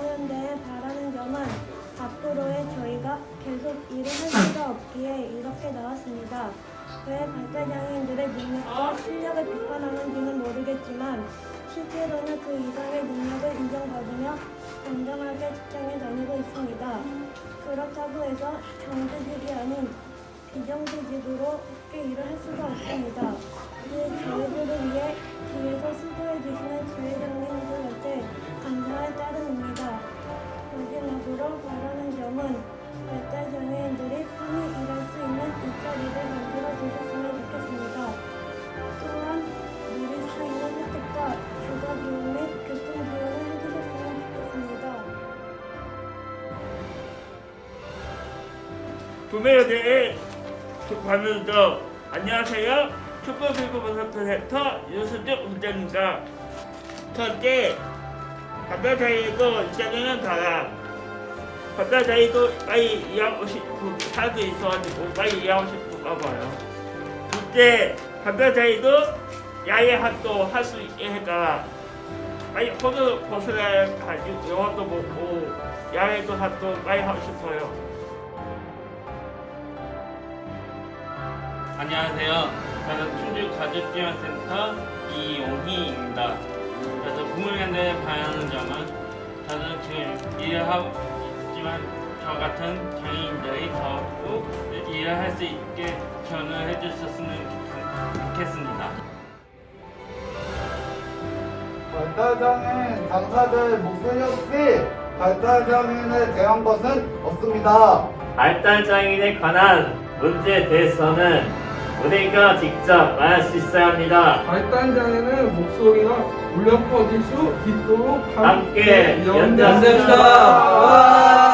무현대에 바라는 점은 앞으로의 저희가 계속 일을 할 수가 없기에 이렇게 나왔습니다. 왜 발달장애인들의 능력과 실력을 비판하는지는 모르겠지만 실제로는 그 이상의 능력을 인정받으며 건강하게 직장에 다니고 있습니다. 그렇다고 해서 정규직이 아닌 비정규직으로 쉽게 일을 할 수가 없습니다. 그 저희들을 위해 뒤에서 수고해 주시는 주회장님 구매에 대해 관련도 안녕하세요. 축구기구분석센터 유수적 부장입니다. 첫째, 바다 자이고 일자리는 달라. 바다 자이도 빨리 일하고 싶고 살고 있어가지고 빨리 일하고 싶은가 봐요. 둘째, 바다 자이도 야외 활동 할수 있게 해가 빨리 호주 고스를 가지고 영화도 보고 야외도 활동 빨리 하고 싶어요. 안녕하세요. 저는 충주 가족지원센터 이용희입니다. 그래서 국물연대에 바라는 점은 저는 지금 일을 하고 있지만 저 같은 장애인들이 더욱 일을 할 수 있게 지원을 해주셨으면 좋- 좋겠습니다. 발달장애인 당사자의 목소리 없이 발달장애인에 대한 것은 없습니다. 발달장애인에 관한 문제에 대해서는 우리가 직접 말할 수 있어야 합니다. 발달장애는 목소리가 울려 퍼질 수 있도록 함께 연대합시다.